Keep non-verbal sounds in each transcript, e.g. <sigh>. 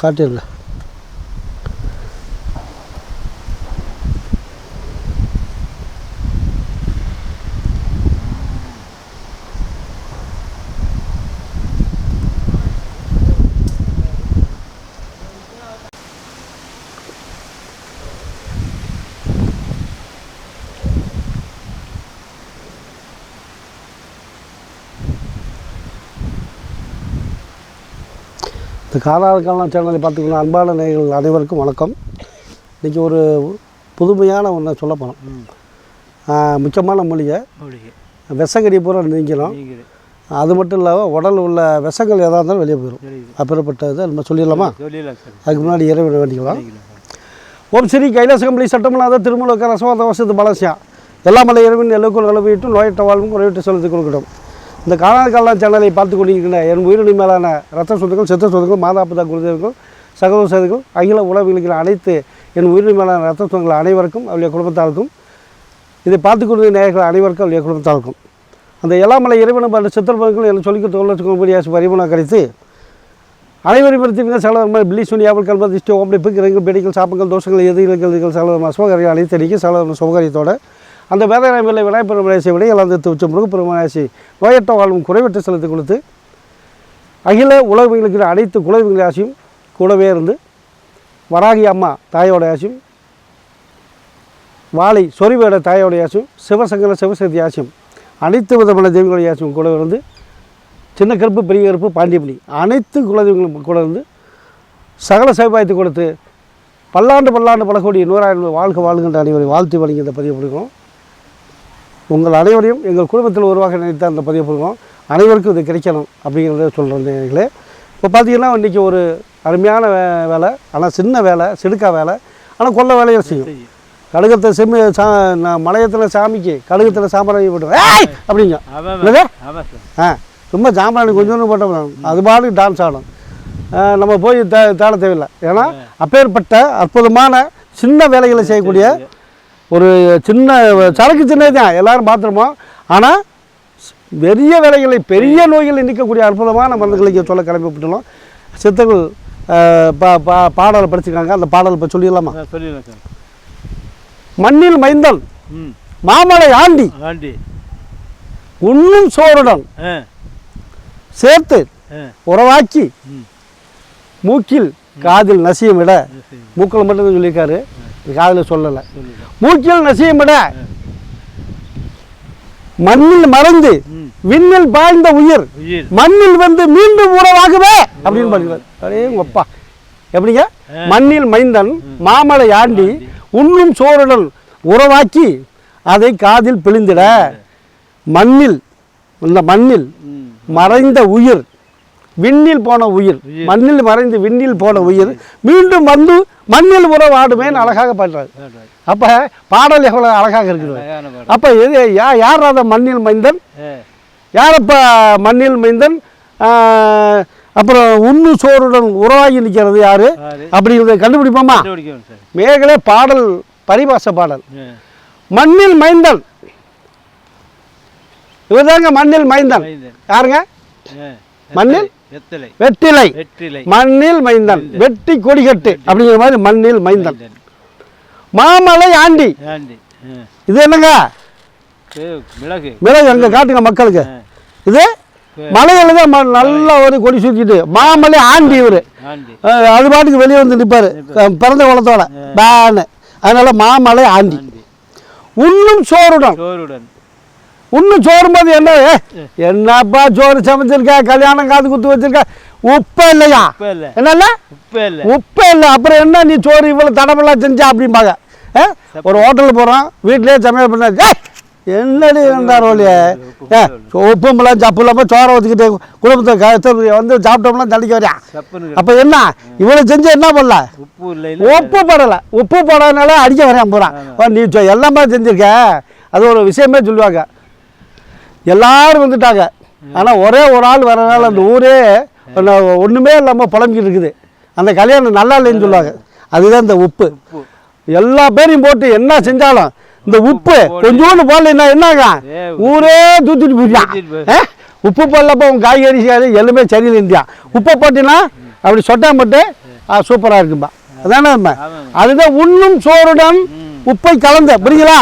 காட்டிடுங்க. இந்த காலாறு காலம் சேனலை பார்த்துக்கணும் அன்பான நேயர்கள் அனைவருக்கும் வணக்கம். இன்றைக்கி ஒரு புதுமையான ஒன்றை சொல்ல போகிறோம் முக்கியமான மூலிகை. விஷங்கடி பூரா நீங்கிடும் அது மட்டும் இல்லாமல் உடல் உள்ள விஷங்கள் எதாக இருந்தாலும் வெளியே போயிடும் அப்பேற்பட்டதை நம்ம சொல்லிடலாமா? அதுக்கு முன்னாடி இறைவன் வேண்டிக்கலாம். ஓம் ஸ்ரீ கைலாச கம்பளி சட்டமல்லாத திருமலக்க ரசவாத வசதி பலசியா. எல்லா மலை இறைவன் எல்லுக்குள் நிலவிட்டு நோயற்ற வாழ்வும் குறைவிட்டு செலுத்திக் கொடுக்கட்டும் இந்த காலால் காலம் சேனலை பார்த்து கொண்டிருக்கின்ற என் உயிரினி மேலான ரத்த சொத்துக்கள் சித்த சொத்துக்கள் மாதாபிதா குருதேவர்கள் சகோதர சகோதரிகள் அகில உலகில் அனைத்து என் உயிரினி மேலான ரத்த சொத்துக்கள் அனைவருக்கும் அவருடைய குடும்பத்தாருக்கும் இதை பார்த்து கொண்டு நேயர்கள் அனைவருக்கும் அவருடைய குடும்பத்தாருக்கும். அந்த எல்லாமலை இறைவனும் பல சித்திரப்பர்கள் என்று சொல்லிக்க தோழச்சுக்கும்படியாசி பரிமணம் கழித்து அனைவரும் படுத்திருந்த சகலதர்ம பில்லி சுனியாவில் கல்ப ஓப்படி பிக்கிறங்கள் பெடிகள் சாப்பங்கள் தோஷங்கள் எதிர்கள் செலவு சுபகரிகள் அனைத்து அடிக்க சகலதர்ம சுபகரியத்தோட அந்த வேதனையில் விநாயகபெருமனேசி விட இழந்து உச்ச முருகப்பெருமனேசி நோயற்ற வாழ்வும் குறைவற்ற செலுத்தி கொடுத்து அகில உலகங்களுக்கு அனைத்து குலவிங்களை ஆசையும் கூடவே இருந்து வராகி அம்மா தாயோட ஆசையும் வாழை சொரிவேட தாயோட ஆசியும் சிவசங்கர சிவசக்தி ஆசியும் அனைத்து விதமான தெய்வங்களுடைய ஆசியும் கூட இருந்து சின்ன கருப்பு பெரிய கருப்பு பாண்டியமணி அனைத்து குலதெய்வங்களும் கூட இருந்து சகல சேவாயத்தை கொடுத்து பல்லாண்டு பல்லாண்டு பல நூறாயிரம் வாழ்க வாழ்கின்ற அனைவரை வாழ்த்து வழங்கி இந்த பதிவு கொடுக்கிறோம் உங்கள் அனைவரையும் எங்கள் குடும்பத்தில் உருவாக நினைத்த அந்த பதிவு கொடுக்கிறோம் அனைவருக்கும் இது கிடைக்கணும் அப்படிங்கிறத சொல்கிறேன் நேயர்களே. இப்போ பார்த்தீங்கன்னா இன்றைக்கி ஒரு அருமையான வே வேலை ஆனால் சின்ன வேலை சிடுக்கா வேலை ஆனால் கொல்ல வேலையை செய்யும். கடுகத்தை செம்மி சா நான் மலையத்தில் சாமிக்கு கடுகத்தில் சாம்பிராணி போட்டு ஏய்! அப்படிங்க. ஆ சும்மா சாம்பிராணி கொஞ்சோண்டு போட்டோம். அது பாட்டுக்கு டான்ஸ் ஆடும். நம்ம போய் தே தேட தேவையில்லை. ஏன்னா அப்பேற்பட்ட அற்புதமான சின்ன வேலைகளை செய்யக்கூடிய ஒரு சின்ன சரக்கு சின்னது தான் எல்லாரும் பார்த்துருப்போம். ஆனால் பெரிய வேலைகளை பெரிய நோய்களை நீக்கக்கூடிய அற்புதமான மருந்துகளை சொல்ல கிளம்பிவிட்டுள்ளோம் சித்தர்கள் பா பா பாடலை படிச்சிருக்காங்க. அந்த பாடலை இப்போ சொல்லிடலாமா? மண்ணில் மைந்தன் ம். மாமலை ஆண்டி ஆண்டி. உண்ணும் சோறுடன் சேர்த்து உறவாக்கி மூக்கில் காதில் நசியம் விட. மூக்கில் மட்டும்தான் சொல்லியிருக்காரு. காதில் சொல்லலை. சொல்லிடலாம் மூக்கில் நசியம் விட மண்ணில் மறைந்து விண்ணில் பாய்ந்த உயிர். மண்ணில் வந்து மீண்டும் உறவாகுவே அப்படின்னு அடே உப்பா எப்படிங்க? மண்ணில் மைந்தன் மாமலை ஆண்டி உண்ணும் சோறுடன் உறவாக்கி அதை காதில் பிழிந்திட. மண்ணில் இந்த மண்ணில் மறைந்த உயிர். விண்ணில் போன உயிர். மண்ணில் மறைந்து விண்ணில் போன உயிர். மீண்டும் வந்து மண்ணில் உறவாடுமேன்னு அழகாக பாடுறாரு. அப்போ பாடல் எவ்வளோ அழகாக இருக்குது அப்போ எது யா யார் அந்த மண்ணில் மைந்தன்? யாரப்ப மண்ணில் மைந்தன்? அப்புறம் உண்ணு சோறுடன் உறவாகி நிற்கிறது யாரு? அப்படிங்கிறத கண்டுபிடிப்போமா? மேகலே பாடல் பரிபாச பாடல். மண்ணில் மைந்தன். இவர்தாங்க மண்ணில் மைந்தன். யாருங்க? மண்ணில்? வெற்றிலை. மண்ணில் மைந்தன். வெட்டி கொடிகட்டு. அப்படிங்கிற மாதிரி மண்ணில் மைந்தன். மாமலை ஆண்டி. இது என்னங்க? மிளகு. மிளகு அங்கே காட்டுங்க மக்களுக்கு. இது மலையில தான் நல்லா ஒரு கொடி சுற்றிட்டு மாமலை ஆண்டி இவர். அது பாட்டுக்கு வெளியே வந்து நிற்பார் பிறந்த குளத்தோட பேனு. அதனால மாமலை ஆண்டி. ஆண்டி. உண்ணும் சோறுடன். சோறுடன். உண்ணும் சோறும்போது என்ன? என்னப்பா சோறு சமைச்சிருக்கா? கல்யாணம் காது குத்து வச்சிருக்கா? உப்பே இல்லையா? உப்பே இல்லை. என்னல்ல? உப்பே இல்லை. உப்பே இல்லை. அப்புறம் என்ன நீ சோறு இவ்வளோ தடமெல்லாம் செஞ்சா அப்படிம்பாங்க? ஒரு ஹோட்டலுக்கு போகிறோம் வீட்டிலேயே சமையல் பண்ண என்னடி ஒழிய ஏ உப்புமெல்லாம் சப்பு இல்லாமல் சோறை வச்சுக்கிட்டு குடும்பத்தை க- வந்து சாப்பிட்டோம்னா தள்ளிக்க வரியா? அப்போ என்ன? இவ்வளோ செஞ்சு என்ன பண்ணல? உப்பு இல்லை உப்பு போடலை. உப்பு போடாதனால அடிக்க வரையான் போகிறான் நீ எல்லாமே செஞ்சுருக்க? அது ஒரு விஷயமே சொல்லுவாங்க. எல்லாரும் வந்துட்டாங்க. ஆனால் ஒரே ஒரு ஆள் வரனால அந்த ஊரே ஒண்ணுமே இல்லாமல் புலம்பிக்கிட்டு இருக்குது. அந்த கல்யாணம் நல்லா இல்லைன்னு சொல்லுவாங்க. அதுதான் இந்த உப்பு. எல்லா பேரையும் போட்டு என்ன செஞ்சாலும் இந்த உப்பு கொஞ்சோண்டு போடலைன்னா என்னாங்க? ஊரே தூத்திட்டு போயிட்டான்? உப்பு போடலப்போ உன் காய்கறி எல்லாமே சரியில்லை இந்தியா உப்பை போட்டினா அப்படி சொட்டா மட்டும் சூப்பராக இருக்கும்பா. அதானே. அதுதான் உண்ணும் சோறுடன் உப்பை கலந்த புரியுங்களா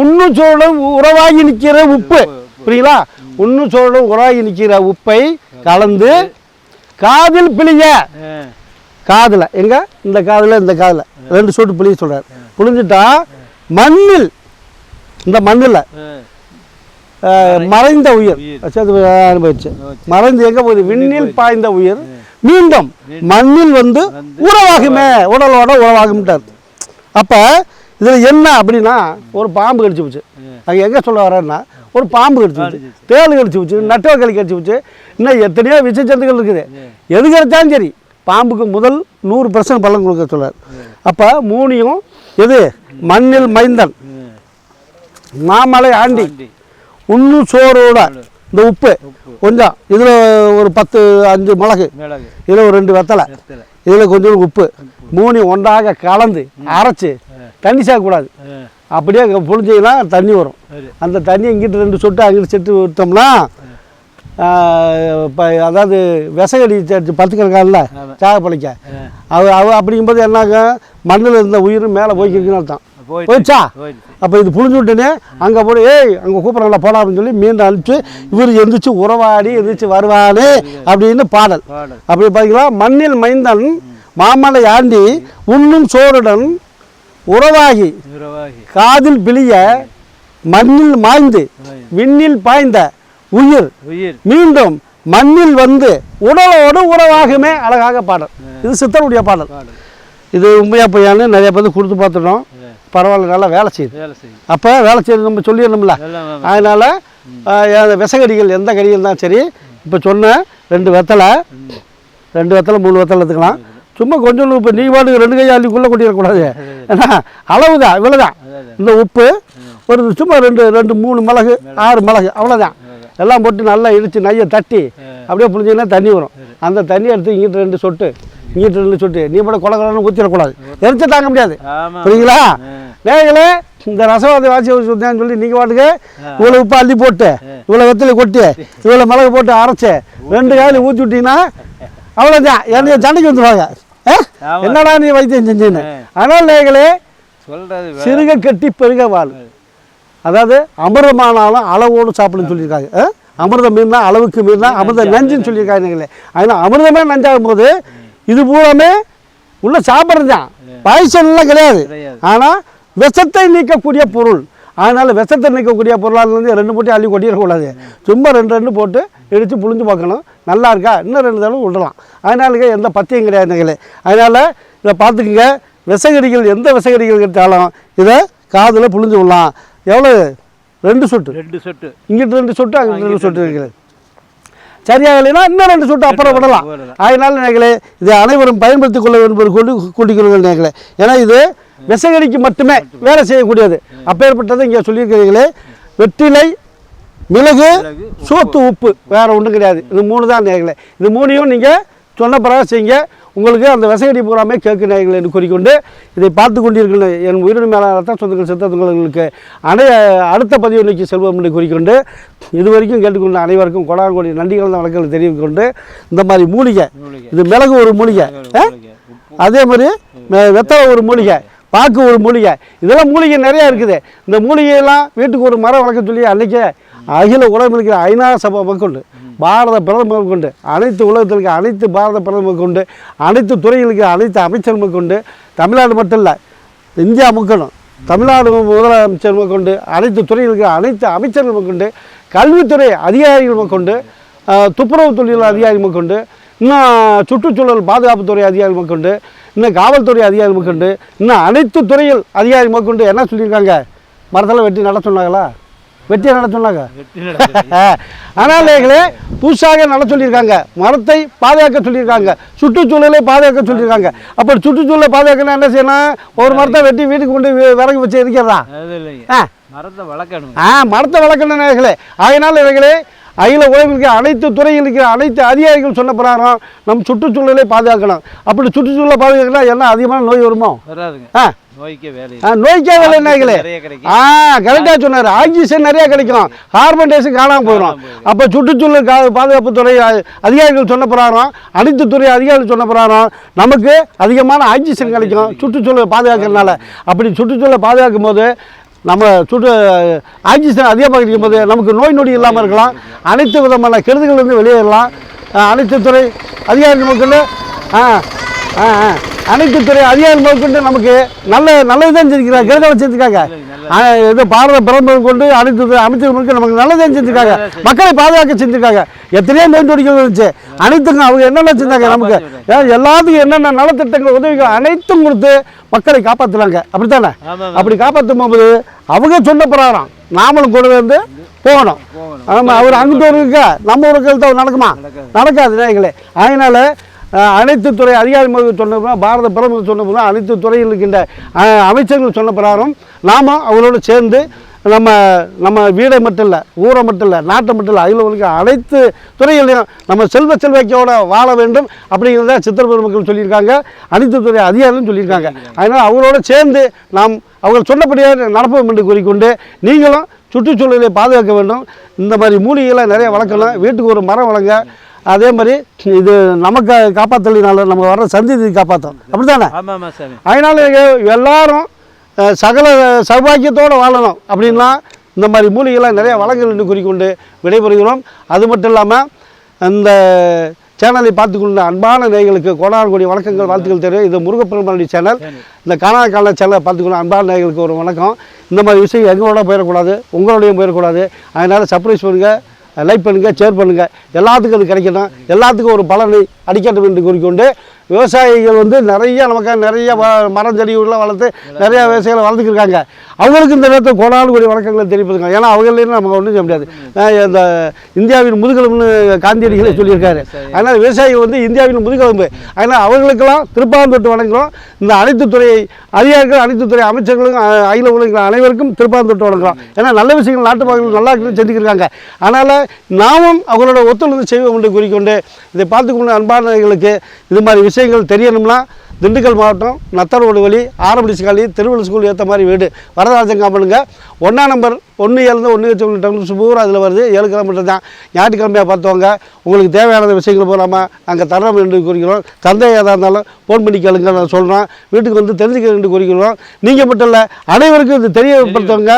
உண்ணும் சோறுடன் உறவாகி நிற்கிற உப்பு. புரியுங்களா உண்ணும் சோறுடன் உறவாகி நிற்கிற உப்பை கலந்து காதில் பிழிங்க. காதில். எங்க? இந்த காதில் இந்த காதில். ரெண்டு சொட்டு புளிய சொல்றாரு. புளிஞ்சிட்டா மண்ணில் இந்த மண்ணில் மறைந்த உயிர். அனுபவிச்சு. மறைந்து எங்க போகுது? விண்ணில் பாய்ந்த உயிர். மீண்டும் மண்ணில் வந்து உறவாகுமே. உடலோட உறவாகும்ட்டார். அப்ப இதுல என்ன அப்படின்னா ஒரு பாம்பு கடிச்சு போச்சு. அங்க எங்க சொல்ல வரேன்னா ஒரு பாம்பு கடிச்சு போச்சு. தேள் கடிச்சு போச்சு நட்டுவக்களி கடிச்சு போச்சு. இன்னும் எத்தனையோ விஷ ஜந்துக்கள் இருக்குது எது கிடைச்சாலும் சரி பாம்புக்கு முதல் நூறு பர்சன்ட் பலன் கொடுக்க சொல்றாரு. அப்ப மூணையும் எது? மண்ணில் மைந்தன். மாமலை ஆண்டி. ஆண்டி. உண்ணு சோறோட இந்த உப்பு. கொஞ்சம். இதில் ஒரு பத்து அஞ்சு மிளகு. இதில் ஒரு ரெண்டு வெத்தலை. இதில் கொஞ்சம் உப்பு. மூணையும் ஒன்றாக கலந்து அரைச்சி தண்ணி சேர்க்கக்கூடாது அப்படியே புளிஞ்சிங்கன்னா தண்ணி வரும். அந்த தண்ணி இங்கிட்டு ரெண்டு சொட்டு அங்கிட்டு செட்டு விட்டோம்னா இப்போ அதாவது விசகடி பத்து கிடக்கான்ல ஆமா. சாக பழிக்க அவ அவ அப்படிங்கும்போது என்னாங்க மண்ணில் இருந்த உயிர் மேலே போய்க்கிருக்குன்னு அர்த்தம். போயிடுச்சு. அப்போ இது புழிஞ்சு விட்டுனே அங்கே போய் ஏய் அங்கே கூப்பிட்றாங்களா போடா அப்படின்னு சொல்லி மீண்டும் அனுப்பிச்சு இவர் எந்திரிச்சு உறவாடி எந்திரிச்சு வருவானே அப்படின்னு பாடல். அப்படி பார்த்தீங்களா மண்ணில் மைந்தன் மாமலை ஆண்டி உண்ணும் சோறுடன் உறவாகி காதில் பிழிய மண்ணில் மாய்ந்து விண்ணில் பாய்ந்த உயிர் மீண்டும் மண்ணில் வந்து உடலோடு உறவாகுமே அழகாக பாடல். இது சித்தருடைய பாடல். இது உண்மையா பொய்யான்னு நிறைய பேர் கொடுத்து பார்த்துட்டோம். பரவாயில்ல நல்லா வேலை செய்யுது. அப்போ வேலை செய்யறது நம்ம சொல்லிடணும்ல. அதனால் விசகடிகள் எந்த கடிகள் தான் சரி இப்போ சொன்ன ரெண்டு வெத்தலை. ரெண்டு வெத்தலை மூணு வெத்தலை எடுத்துக்கலாம். சும்மா கொஞ்சம் இப்போ நீ பாட்டுக்கு ரெண்டு கை அள்ளிக்குள்ளே கொட்டிடக்கூடாது. <laughs> ஏன்னா அளவு தான் இவ்வளோதான். இந்த உப்பு ஒரு சும்மா ரெண்டு ரெண்டு மூணு மிளகு ஆறு மிளகு அவ்வளோதான் எல்லாம் போட்டு நல்லா இடித்து நையை தட்டி அப்படியே புளிஞ்சிங்கன்னா தண்ணி வரும். அந்த தண்ணி எடுத்து இங்கிட்டு ரெண்டு சொட்டு ரெண்டு சொட்டு நீ கூட கொலை கொலன்னு ஊற்றிடக்கூடாது எரிச்சு தாங்க முடியாது. புரியுங்களா. நேர்களே இந்த ரசவாதி வாசி சுத்தேன்னு சொல்லி நீங்கள் பாட்டுக்கு இவ்வளோ உப்பு அள்ளி போட்டு இவ்வளோ வெத்தலை கொட்டி இவ்வளோ மிளகு போட்டு அரைச்சு ரெண்டு காயில் ஊற்றி விட்டீங்கன்னா அவ்வளோதான் என்னைய சண்டைக்கு வந்துடுவாங்க. என்னடா நீ வைத்தியம் செஞ்சேன்னு. ஆனால் நேர்களே சிறுக கட்டி பெருக வாழ். அதாவது அமிர்தமானாலும் அளவோடு சாப்பிடுன்னு சொல்லியிருக்காங்க? அமிர்தம் மீறினா அளவுக்கு மீறினா அமிர்த நஞ்சுன்னு சொல்லியிருக்காங்க அதனால் அமிர்தமே நஞ்சாகும் போது இது பூராமே உள்ள சாப்பிட்றது தான். பாய்ச்சல்லாம் கிடையாது. ஆனால் விஷத்தை நீக்கக்கூடிய பொருள். அதனால் விஷத்தை நீக்கக்கூடிய பொருளாக இருந்து ரெண்டு போட்டு அள்ளி கொட்டிடக்கூடாது. சும்மா ரெண்டு ரெண்டு போட்டு இடித்து புழிஞ்சு பார்க்கணும். நல்லா இருக்கா? இன்னும் ரெண்டு தடவை விடலாம். அதனால எந்த பத்தியம் கிடையாது நீங்களே அதனால் இதை பார்த்துக்குங்க. விசகடிகள் எந்த விசகடிகள் கிடைத்தாலும் இதை காதில் புழிஞ்சு விடலாம். எவ்வளோ ரெண்டு சொட்டு. ரெண்டு சொட்டு. இங்கிட்டு ரெண்டு சொட்டு அங்கிட்டு ரெண்டு சொட்டு இருக்குது சரியாகலைன்னா இன்னும் ரெண்டு சொட்டு அப்புறம் விடலாம். அதனால நேர்களே இதை அனைவரும் பயன்படுத்திக் கொள்ள வேண்டும் என்று கொண்டு கூட்டிக்கொள்ளுங்கள் நேர்களே ஏன்னா இது விசகடிக்கு மட்டுமே வேலை செய்யக்கூடியது. அப்பேற்பட்டதை இங்கே சொல்லியிருக்கிறீங்களே வெற்றிலை மிளகு மிளகு, சோத்து உப்பு. வேற ஒன்றும் கிடையாது. இது மூணு தான் நேர்களே இது மூணையும் நீங்கள் சொன்ன பிறகு செய்யுங்க. உங்களுக்கு அந்த விசகடி பூராமே கேட்கு நேயர்கள் என்று கூறிக்கொண்டு இதை பார்த்து கொண்டிருக்கின்ற என் உயிரின மேலான ரத்த சொந்தங்கள் சித்த சொந்தங்களுக்கு அனைய அடுத்த பதிவு நோக்கி செல்வோம் என்று கூறிக்கொண்டு இதுவரைக்கும் கேட்டுக்கொண்ட அனைவருக்கும் கொடார் கோடி நன்றிகள் வழக்கங்களை தெரிவித்துக் கொண்டு இந்த மாதிரி மூலிகை இது மிளகு ஒரு மூலிகை அதே மாதிரி வெத்தலை ஒரு மூலிகை பாக்கு ஒரு மூலிகை இதெல்லாம் மூலிகை நிறையா இருக்குது. இந்த மூலிகையெல்லாம் வீட்டுக்கு ஒரு மரம் வளர்க்க சொல்லி அன்றைக்கே அகில உலகம் ஐநா சபை கொண்டு பாரத பிரதமர் கொண்டு அனைத்து உலகத்திற்கு அனைத்து பாரத பிரதமர் கொண்டு அனைத்து துறைகளுக்கு அனைத்து அமைச்சர்கள் கொண்டு தமிழ்நாடு மட்டும் இல்லை இந்தியா முக்கணும் தமிழ்நாடு முதலமைச்சர் கொண்டு அனைத்து துறைகளுக்கு அனைத்து அமைச்சர்கள் கொண்டு கல்வித்துறை அதிகாரிகள் கொண்டு துப்புரவு தொழில் அதிகாரிகள் கொண்டு இன்னும் சுற்றுச்சூழல் பாதுகாப்புத்துறை அதிகாரிகள் கொண்டு இன்னும் காவல்துறை அதிகாரிகள் கொண்டு இன்னும் அனைத்து துறையில் அதிகாரிகள் கொண்டு என்ன சொல்லியிருக்காங்க? மரத்தில் வெட்டி நட சொன்னாங்களா? வெட்டியை நட சொன்னாங்க. ஆனால் <laughs> நேர்களே புதுசாக நட சொல்லியிருக்காங்க. மரத்தை பாதுகாக்க சொல்லியிருக்காங்க. சுற்றுச்சூழலை பாதுகாக்க சொல்லியிருக்காங்க. அப்போ சுற்றுச்சூழலை பாதுகாக்கணும் என்ன செய்யணும்? ஒரு மரத்தை வெட்டி வீட்டுக்கு கொண்டு விறகு வச்சு ஆ. மரத்தை வளர்க்கணும். ஆ மரத்தை வளர்க்கணும் நேர்களே. அதனால் இவைகளே அகில இருக்கிற அனைத்து துறையில் இருக்கிற அனைத்து அதிகாரிகள் சொன்ன பிரகாரம் நம் சுற்றுச்சூழலை பாதுகாக்கணும். அப்படி சுற்றுச்சூழலை பாதுகாக்கலாம் என்ன அதிகமான நோய் வருமோ? ஆ. நோய்க்கே வேலை கிடைக்கும். ஆ கரெக்டாக சொன்னார். ஆக்சிஜன் நிறைய கிடைக்கும் கார்பன் டை ஆக்சைடு காணாமல் போயிடும். அப்போ சுற்றுச்சூழல் கா பாதுகாப்புத்துறை அ- அதிகாரிகள் சொன்ன பிரகாரம் அனைத்து துறை அதிகாரிகள் சொன்ன பிரகாரம் நமக்கு அதிகமான ஆக்சிஜன் கிடைக்கும். சுற்றுச்சூழலை பாதுகாக்கிறதுனால. அப்படி சுற்றுச்சூழலை பாதுகாக்கும் போது நம்ம சுற்று ஆக்சிஜன் அதிகமாக கிடைக்கும் போது நமக்கு நோய் நொடி இல்லாமல் இருக்கலாம். அனைத்து விதமான கெடுதிகளிலிருந்து வெளியேறலாம். அனைத்து துறை அதிகாரிகள் மக்கள் அனைத்து துறை அதிகாரிகள் முதற்கொண்டு நமக்கு நல்ல நல்லது தான் செஞ்சுக்கிறாங்க கெடுதல் செஞ்சுருக்காங்க. இது பாரத பிரதமர் கொண்டு அனைத்து துறை அமைச்சர்களுக்கு நமக்கு நல்லதே செஞ்சுருக்காங்க. மக்களை பாதுகாக்க செஞ்சுருக்காங்க. எத்தனையோ நொடிகள் இருந்துச்சு. அனைத்துக்கும் அவங்க என்னென்ன செஞ்சாங்க நமக்கு? எல்லாத்துக்கும் என்னென்ன நலத்திட்டங்கள் உதவிகள் அனைத்தும் கொடுத்து மக்களை காப்பாற்றுனாங்க அப்படித்தானே? அப்படி காப்பாற்றும் போது அவங்க சொன்ன பிரகாரம் நாமளும் கூட வந்து போகணும். ஆமாம் அவர் அங்கிட்டு இருக்க? நம்ம ஒரு கருத்து நடக்குமா? நடக்காது. நேயங்களே அதனால் அனைத்து துறை அதிகாரிகள் சொன்ன பாரத பிரதமர் சொன்ன அனைத்து துறையில் இருக்கின்ற அமைச்சர்கள் சொன்ன பிரகாரம் நாம் அவங்களோட சேர்ந்து நம்ம நம்ம வீடை மட்டும் இல்லை ஊரை மட்டும் இல்லை நாட்டை மட்டும் இல்லை அதில் உள்ள அனைத்து துறைகளையும் நம்ம செல்வ செல்வாக்கியோட வாழ வேண்டும் அப்படிங்கிறத சித்திர பெருமக்கள் சொல்லியிருக்காங்க. அனைத்து துறை அதிகாரிகளும் சொல்லியிருக்காங்க. அதனால் அவங்களோட சேர்ந்து நாம் அவங்க சொன்னபடியே நடப்போம் என்று கூறிக்கொண்டு நீங்களும் சுற்றுச்சூழலை பாதுகாக்க வேண்டும். இந்த மாதிரி மூலிகைகளை நிறைய வளர்க்கணும் வீட்டுக்கு ஒரு மரம் வளங்க. அதே மாதிரி இது நமக்கு காப்பாற்றலினால நம்ம வர்ற சந்ததி காப்பாற்றும் அப்படி தானே அதனால் எல்லாரும் சகல சௌபாக்கியத்தோடு வாழணும் அப்படின்னா இந்த மாதிரி மூலிகைகளை நிறைய வளங்கள் என்று கூறிக்கொண்டு விடைபெறுகிறோம். அது மட்டும் இல்லாமல் இந்த சேனலை பார்த்து கொண்ட அன்பான நேயர்களுக்கு கோடான கோடி வணக்கங்கள் வாழ்த்துக்கள் தெரியும் இது முருகப்பெருமானுடைய சேனல். இந்த காணாத கால சேனலை பார்த்துக்கணும் அன்பான நேயர்களுக்கு ஒரு வணக்கம். இந்த மாதிரி விஷயம் எங்களோட போயிடக்கூடாது உங்களோடையும் போயிடக்கூடாது. அதனால் சர்ப்ரைஸ் பண்ணுங்கள் லைக் பண்ணுங்கள் ஷேர் பண்ணுங்கள் எல்லாத்துக்கும் அது கிடைக்கணும். எல்லாத்துக்கும் ஒரு பலனை அடிக்கட்டும் என்று கூறிக்கொண்டு விவசாயிகள் வந்து நிறைய நமக்கு நிறைய மரம் செடிகள்லாம் வளர்த்து நிறைய விவசாயிகளை வளர்த்துக்கிருக்காங்க அவங்களுக்கு இந்த நேரத்தில் கோடானு கோடி வணக்கங்களை தெரிவிப்பதுங்க ஏன்னா அவங்களேருந்து நமக்கு ஒன்றும் செய்ய முடியாது. இந்த இந்தியாவின் முதுகெலும்புன்னு காந்தியடிகளே சொல்லியிருக்காரு. அதனால் விவசாயிகள் வந்து இந்தியாவின் முதுகெலும்பு. அதனால் அவர்களுக்கெல்லாம் திருப்பாந்தொட்டு வணங்குறோம் இந்த அனைத்து துறை அதிகாரிகள் அனைத்து துறை அமைச்சர்களும் அகில உலகிற அனைவருக்கும் திருப்பாந்தொட்டு வணங்குறோம் ஏன்னா நல்ல விஷயங்கள் நாட்டு மக்கள் நல்லா செஞ்சுக்கிறாங்க அதனால் நாமும் அவங்களோட ஒத்துழைப்பு செய்வோம் என்று கூறிக்கொண்டு இதை பார்த்து கொண்டு அன்பானவர்களுக்கு இது மாதிரி விஷயங்கள் தெரியணும்னா திண்டுக்கல் மாவட்டம் நத்தரோடு வழி ஆரம்பிச்சு காலி திருவள்ளூர் ஸ்கூல் ஏற்ற மாதிரி வீடு. வரதராஜன் காம்பனுங்க. ஒன்றாம் நம்பர் ஒன்று ஏழுந்து ஒன்று கிலோமீட்டர் பூரா அதில் வருது. ஏழு கிலோமீட்டர் தான். ஞாயிற்றுக்கிழமையாக பார்த்தவங்க உங்களுக்கு தேவையான விஷயங்கள் போகாமல் நாங்கள் தரோம் என்று கூறுகிறோம். தந்தை எதாக இருந்தாலும் ஃபோன் பண்ணி கேளுங்க நான் சொல்கிறோம் வீட்டுக்கு வந்து தெரிஞ்சுக்க என்று கூறுகிறோம். நீங்கள் மட்டும் இல்லை அனைவருக்கும் இது தெரியப்படுத்தவங்க.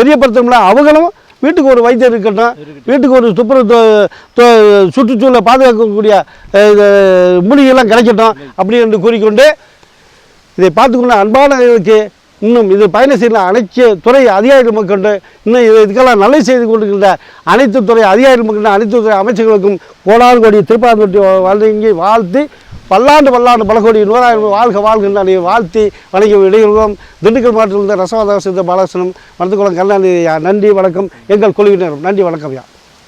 தெரியப்படுத்தணும்னா அவங்களும் வீட்டுக்கு ஒரு வைத்தியர் இருக்கட்டும் வீட்டுக்கு ஒரு துப்புரவு சுற்றுச்சூழலை பாதுகாக்கக்கூடிய மூலிகைலாம் கிடைக்கட்டும் அப்படி என்று கூறிக்கொண்டு இதை பார்த்துக்கொண்ட அன்பானவர்களுக்கு இன்னும் இது பயண செய்யல அனைத்து துறை அதிகாரிகள் மக்கள் இன்னும் இது இதுக்கெல்லாம் நல்லது செய்து கொண்டிருக்கின்ற அனைத்து துறை அதிகாரிகள் மக்கள் அனைத்து துறை அமைச்சர்களுக்கும் கோடாறு கோடி திருப்பாந்தொட்டி வழங்கி வாழ்த்தி பல்லாண்டு பல்லாண்டு பல கோடி நூறாயிரம் வாழ்க வாழ்கின்ற அனைவரை வாழ்த்தி வணங்கி இடையிலும் திண்டுக்கல் மாவட்டத்தில் இருந்த ரசவாத சித்த பாலகிருஷ்ணன் மருத்துவக்குளம் கருணாநிதி நன்றி வணக்கம். எங்கள் குழுவினர் நன்றி வணக்கம் ஐயா.